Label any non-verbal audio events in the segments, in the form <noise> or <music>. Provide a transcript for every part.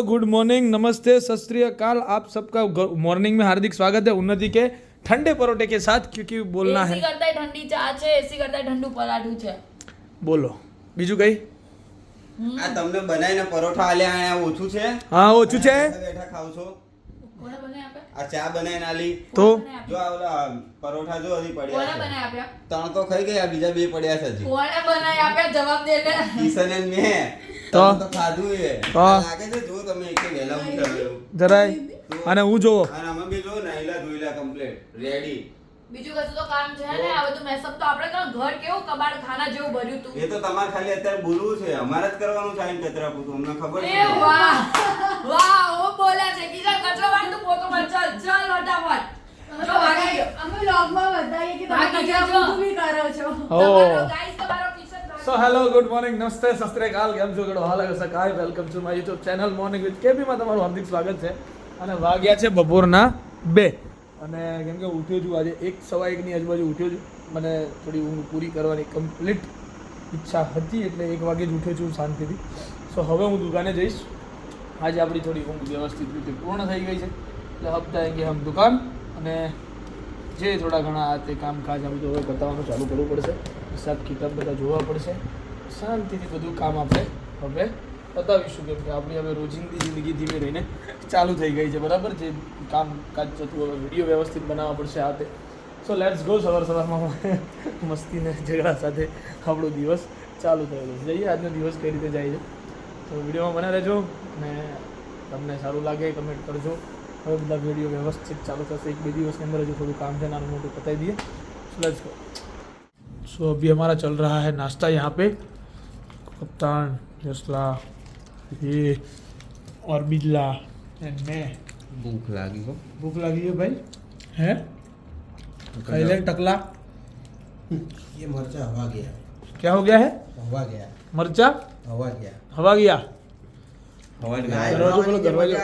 Good morning नमस्ते सत श्री अकाल आप सबका मॉर्निंग में हार्दिक स्वागत है उन्नति के ठंडे परोठे के साथ क्योंकि बोलना એસી है કરતાંય ઠંડી ચા છે એસી કરતાંય ઠંડુ પરાઠું છે બોલો બીજું કઈ આ તમને બનાવીને પરોઠા આલ્યા અહીંયા ઓછું છે હા ઓછું છે બેઠા બેઠા ખાવ છો કોને બનાવી આપ્યા આ ચા બનાવીને આલી તો જો આ ઓલા પરોઠા જો હજી કોને પડ્યા છે બનાવી આપ્યા ત્રણ તો ખાઈ ગયા બીજા બે પડ્યા છે હજી કોને બનાવી આપ્યા જવાબ દે ને કિશન અને મેં તો? તો ખાધું એ. તો? લાગે છે જો તમે એક વહેલા જરાય? અને હું જોવો? અને અમે બી જો નાઈલા ધોઈલા કમ્પ્લીટ રેડી બીજું કશું તો કામ છે ને આ બધું મેસઅપ તો આપણે તો ઘર કેવું કબાડ ખાના જેવું ભર્યું તું. એ તો તમારે ખાલી અત્યારે બોલવું છે અમારે જ કરવાનું છે કચરા પૂતું અમને ખબર છે. વાહ વાહ ઓ બોલ્યા છે કિશન કચરો વાળ તું પોતો માર ચાલ ચાલ ફટાફટ. જો ભાગી અમે વ્લોગમાં બતાવીએ કે તમે કચરા જો. પોતું બી કરો છો. ઓ તમારો ગાઈસ તમારો Kishan so hello good morning નમસ્તે સત કાલ કેમ છો ગડો હાલ સકાય welcome to my YouTube channel morning with કેબીમાં તમારું હાર્દિક સ્વાગત છે. અને વાગ્યા છે બપોરના બે. અને કેમ કે ઉઠ્યો છું, આજે એક સવા એકની આજુબાજુ ઉઠ્યો છું. મને થોડી ઊંઘ પૂરી કરવાની કમ્પ્લીટ ઈચ્છા હતી, એટલે એક વાગે જ ઉઠ્યો છું શાંતિથી. સો હવે હું દુકાને જઈશ. આજે આપણી થોડી ઊંઘ વ્યવસ્થિત રીતે પૂર્ણ થઈ ગઈ છે. એટલે હપ્તા કે હમ દુકાન. અને જે થોડા ઘણા આ તે કામકાજ આ બધું હવે બતાવવાનું ચાલુ કરવું પડશે. હિસાબ કિતાબ બધા જોવા પડશે. શાંતિથી બધું કામ આપણે હવે બતાવીશું કેમ કે આપણી હવે રોજિંદી જિંદગી ધીમે રહીને ચાલુ થઈ ગઈ છે. બરાબર? જે કામકાજ થતું હવે વીડિયો વ્યવસ્થિત બનાવવા પડશે આ તે. સો લેટ્સ ગો સવાર સવારમાં <laughs> મસ્તીને ઝઘડા સાથે આપણો દિવસ ચાલુ થયેલો છે. જઈએ, આજનો દિવસ કઈ રીતે જાય છે? તો વિડીયોમાં બના રહેજો અને તમને સારું લાગે કમેન્ટ કરજો. હવે બધા વિડીયો વ્યવસ્થિત ચાલુ થશે એક બે દિવસની અંદર હજુ થોડું કામ છે નાનું મોટું પતાવી દઈએ લેટ્સ ગો सो अभी हमारा चल रहा है नाश्ता यहाँ पे कप्तान जसला ये और बिजला एंड मैं ભૂખ લાગી હો भूख लगी है भाई हैं खाई ले टकला ये मरचा हवा गया क्या हो गया है हवा गया मरचा हवा गया हवा गया હવા જ ગાય ગાય. દરવાજો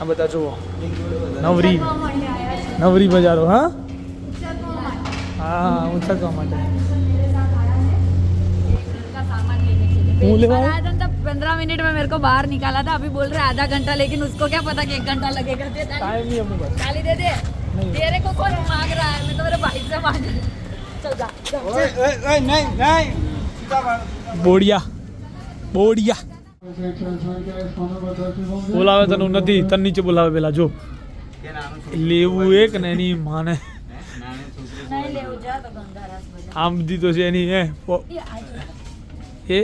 આ બધા જુઓ નવરી નવરી બજારો હા હા ઉછકવા માટે का सामान लेने के लिए वो लेवा बनाया था तब पंद्रह मिनट में मेरे को बाहर निकाला था अभी बोल रहे आधा घंटा लेकिन उसको क्या पता कि एक घंटा लगेगा दे ताली टाइम नहीं अपने पास ताली दे दे नहीं। तेरे को कौन मांग रहा है मैं तो मेरे भाई से मांग रही हूँ। चल जा, जा, ઓય चल। ઓય બોલાવે તને નથી તને નીચે બોલાવે પેલા જો. લેવું એક ને એની માને. આમ બધી તો છે એની એ એ?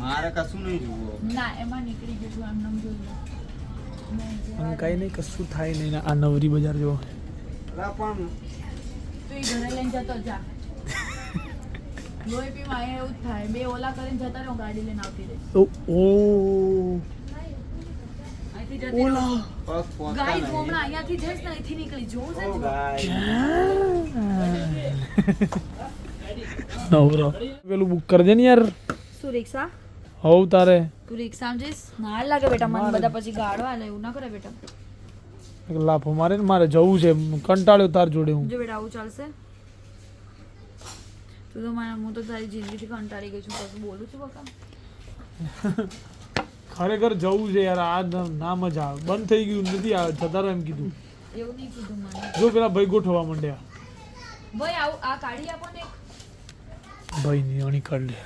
મારે કશું નહીં જોવું ના એમાં નીકળી ગયું એમ નામ જોયું કઈ નહીં કશું થાય નહીં. આ નવરી બજાર જો પણ તું ઘરે લઈને જતો જા. લોહી એવું જ થાય. બે ઓલા કરીને જતા રહો ગાડી લઈને આવતી રહીશ ઓ ઓ. અહીંથી જતી રહો. ઓલા ગાઈસ હમણાં અહીંયાથી જઈશ ને અહીંથી નીકળી જોઉં છે ઓ જ. ગાય. <laughs> નવરો. પેલું બુક કરજે ને યાર. શું રિક્ષા? હોવ તારે. તું રિક્ષામાં જઈશ? ના લાગે બેટા મને બધા પછી ગાડવા લે એવું ના કરે બેટા. લાફો મારે ને મારે જવું છે. કંટાળ્યો તાર જોડે હું. જો બેટા આવું ચાલશે. તું તો મને હું તો તારી જિંદગીથી કંટાળી ગઈ છું કશું બોલું છું બકા. <laughs> ખરેખર જવું છે યાર આ ના મજા આવે. બંધ થઈ ગયું નથી આવે જતા એમ કીધું. એવું નહીં કીધું મને. જો પેલા ભાઈ ગોઠવવા માંડ્યા. ભાઈ આવું આ કાઢી આપો ને ભાઈ ની અણી કાઢ લે.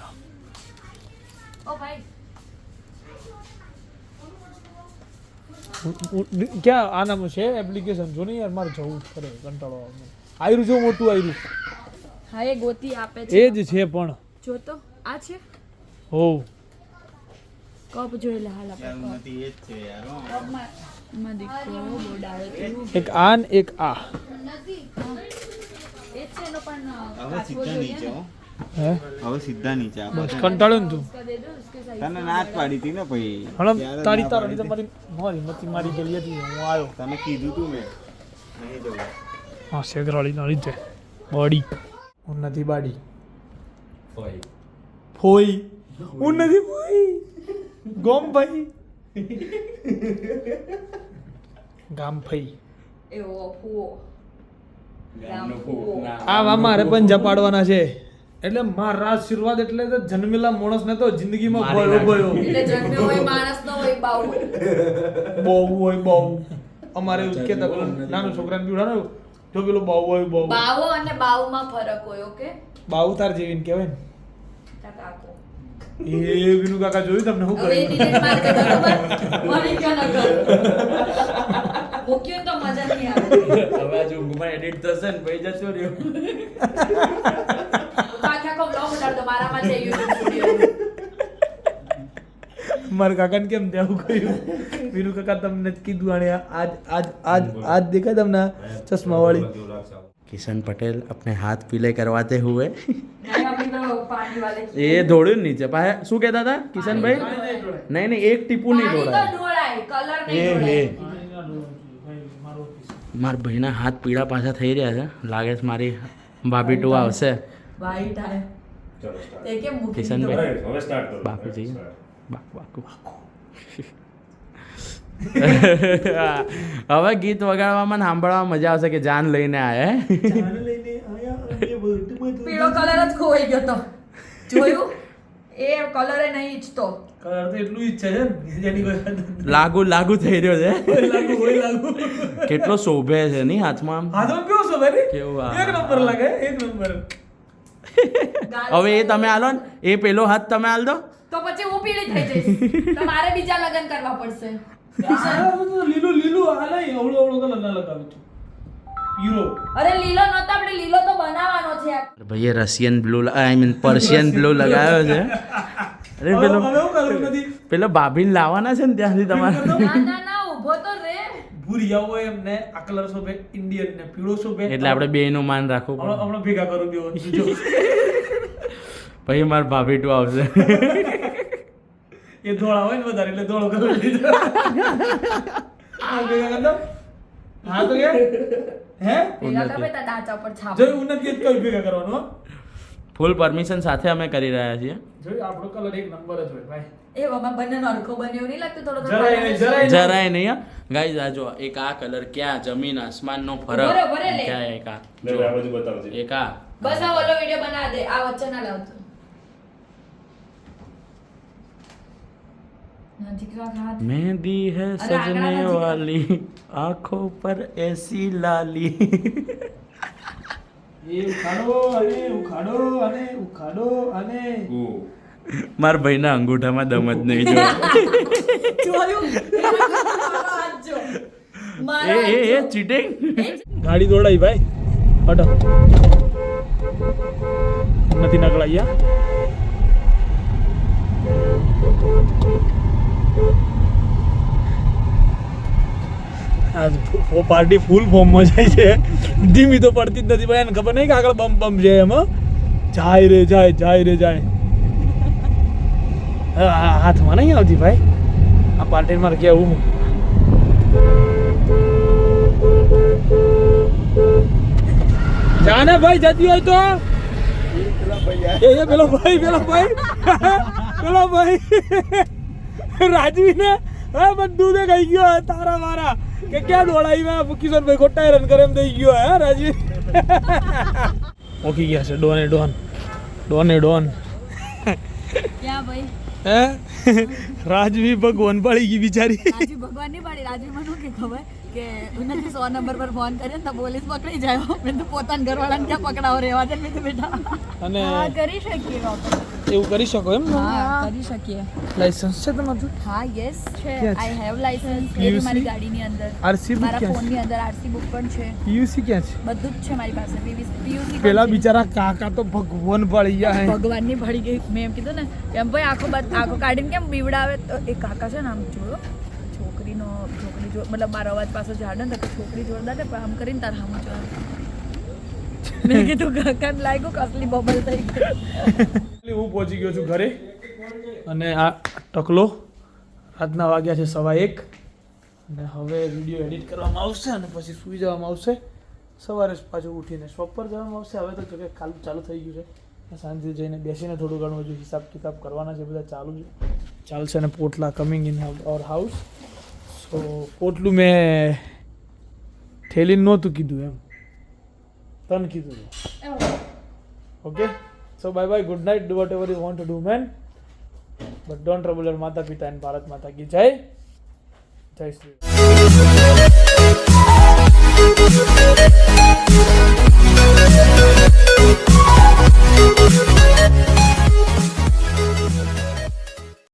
ઓ ભાઈ. ક્યાં? આનામાં છે એપ્લિકેશન જો નહીં યાર મારે જવું જ ખરે કંટાળો આવે આયરું જો મોટું આયરું. હા એ ગોતી આપે એ જ છે પણ. જો તો આ છે? હોવ કપ જોઈ લે હાલ આપણે. નથી એ જ છે યારમાં દીકરો બોડાવે તું એક આ ને એક આ. એ જ છે એનો પણ હવે સીધા નીચે હો. હવે સીધા નીચે. બસ કંટાળ્યો ને તું. તને ના પાડી હતી ને ભાઈ? ત્યારે તારી તારી તમારી મારી મતી મારી ગઈ હતી હું આવ્યો. તને કીધું તું મેં. નહીં જવું હા શેકરાળી ના લીધે. બોડી હું નથી બાડી. ફોઈ. હું નથી ફોઈ. ગોમ ભાઈ ગામ ફઈ. એવો ફુઓ આ મારે પણ જપાડવાના છે. એટલે મારા આશીર્વાદ એટલે તો જન્મેલા માણસને તો જિંદગીમાં ભયો ભયો એટલે જન્મ્યો હોય માણસ નો હોય બાવું બહુ હોય બહુ. અમારે કહેતા નાનું છોકરાને પીવડાવે જો પેલું બહુ હોય બહુ બાવો અને બાવમાં ફરક હોય ઓકે? બાઉ તાર જેવીન કહેવાય ને. કાકો. એ વિનુ કાકા જોયું તમને શું હવે એ કર્યું delete માર કે બરોબર? મરી ગયો નકર મૂક્યું તો મજા નહીં આવે. હવે આજે ઊંઘમાં એડિટ થશે ને પછી જશો રહ્યો. પાછા કો બ્લોગ ઉતાર દો મારામાં છે સ્ટુડિયો મારા કાકાને કેમ ત્યાં કહ્યું વીરુ કાકા તમને જ કીધું અને આજ આજ આજ આજ દેખાય તમને ચશ્મા વાળી કિશન પટેલ અપને હાથ પીલે કરવાતે હુએ. એ ધોળ્યું નીચે. પાસે શું કહેતા હતા કિશનભાઈ? નહીં નહીં એક ટીપુ નહીં ધોળાય એ હે મારા ભાઈના હાથ પીળા પાછા થઈ રહ્યા છે. લાગે છે મારી ભાભી ટુ આવશે. કિશનભાઈ બાપુજી. કરો બાકુ બાકુ હવે ગીત વગાડવામાં સાંભળવા સાંભળવામાં મજા આવશે કે જાન લઈને આયા પીળો કલર જ ખોવાઈ ગયો તો. જોયું? એ કલરે નહીં ઈચ્છતો કલર તો એટલું ઈચ્છે છે ને. લાગુ લાગુ થઈ રહ્યો છે. લાગુ હોય લાગુ. કેટલો શોભે છે નહીં હાથમાં? આમ? હાથમાં કેવો શોભે ભાઈ કેવું એક નંબર લાગે એક નંબર. હવે એ તમે આલો ને એ પેલો હાથ તમે આલ દો. તો પછી હું પીળી થઈ જઈશ. તો મારે બીજા લગ્ન કરવા પડશે. લીલું લીલું આ અવળો અવળો કલર ના લગાવે તું અરે લીલો નતો આપણે લીલો તો બનાવવાનો છે. ભાઈએ Russian blue I mean Persian blue લગાવ્યો છે અરે પેલો પેલો ભાભીને લાવવાના છે ને ત્યાંથી તમારે? ના ના ના ઊભો તો રે. ભૂરિયા હોય એમને આ કલર શોભે ઇન્ડિયન ને પીળો શોભે. એટલે આપણે બે નું માન રાખવું હમણાં ભેગા કરું જો પછી મારે ભાભી ટુ આવશે. <laughs> એ ધોળા હોય ને વધારે એટલે ધોળો કલર લીધો આ કર હા તો કે? હે? જોઈ ઉન્નત. ગીત કઈ ભેગા કરવાનું ફૂલ પરમિશન સાથે અમે કરી રહ્યા છીએ. જોઈ આપણો કલર એક નંબર જ હોય ભાઈ. બન્યો નહીં લાગતું થોડો જરાય નહીં, જરાય ગાઈઝ આ જો એક આ કલર ક્યાં જમીન આસમાન નો ફરક. ક્યાં એક આ? લે જો, આ બાજુ બતાવજે એક આ. બસ આ ઓલો વિડિયો બના દે. આ વચ્ચે ના લાવતો નજીક રાખ હાથ. મહેંદી હે અરે આંગળા સજને નજીક રાખ. વાલી આંખો પર એસી લાલી એ ઉખાડો અને ઉખાડો અને ઉખાડો અને માર ભાઈના અંગૂઠામાં દમ જ નહીં જો જોયું એ મારો હાથ એ. ચીટિંગ ગાડી દોડાઈ ભાઈ હટો નથી નકળાયા પાર્ટી ફૂલ ફોર્મમાં જાય છે. ધીમી તો પડતી જ નથી ભાઈ, એને ખબર નહીં કે આગળ બમ બમ છે એમાં જાય રે, જાય જાય રે, જાય. હાથમાં નહીં આવતી ભાઈ? આ પાર્ટી મારે કેવું? જાને ભાઈ, જતી હોય તો. એ, પેલો ભાઈ પેલો ભાઈ. <laughs> પેલો ભાઈ. <laughs> રાજવી ને હા બધું દે કહી ગયો તારા મારા કે ક્યાં દોડાઈ મેં કિશોર ભાઈ ખોટા રન કરે એમ થઈ ગયો હે રાજવી? ઓકી ગયા છે ડોન ડોન ડોને ડોન. ક્યાં ભાઈ? હે? રાજવી ભગવાન પાડી ગઈ બિચારી. રાજવી ભગવાનની પાડી રાજવી મને કે ખબર? કે ઉન્નતિ સો નંબર પર ફોન કર્યો તો પોલીસ પકડી જાય. મેં તો પોતાના ઘરવાળાને ક્યાં પકડાવો રેવા દે મેં તો બેટા. અને કરી શકીએ. એવું કરી શકો એમ હા કરી શકીએ. લાયસન્સ છે તમારું? હા યસ છે. આઈ હેવ લાઇસન્સ એ? મારી ગાડીની અંદર. આરસી બુક મારા ફોનની અંદર આરસી બુક પણ છે. પીયુસી ક્યાં છે? બધું જ છે મારી પાસે. પીયુસી પેલા બિચારા કાકા તો ભગવાન ભળી ગયા હે. ભગવાનની ભળી ગઈ. મેં એમ કીધું ને એમ ભાઈ આખો બધ- આખો કાઢીને કેમ બીવડાવે? તો એ કાકા છે ને આમ જોયો છોકરીનો છોકરી જો મતલબ મારો અવાજ પાછો ઝાડે ને તો છોકરી જોરદાર ને પણ આમ કરીને તાર હામું જોવાનું મેં કીધું કાકા લાગ્યું કસલી બબલ થઈ ગઈ હું પહોંચી ગયો છું ઘરે. અને આ ટકલો રાતના વાગ્યા છે સવા એક. અને હવે વીડિયો એડિટ કરવામાં આવશે અને પછી સૂઈ જવામાં આવશે. સવારે પાછું ઉઠીને શોપ પર જવામાં આવશે. હવે તો જોકે કાલ ચાલુ થઈ ગયું છે. સાંજે જઈને બેસીને થોડું ઘણું હજુ હિસાબ કિતાબ કરવાના છે. બધા ચાલુ છે ચાલશે અને પોટલા coming in our house so પોટલું મેં ઠેલીને નહોતું કીધું એમ. તન કીધું. હતું. So bye bye, good night, do whatever you want to do, man. But don't trouble your Mata Pita and Bharat Mata ki Jai. Jai Sri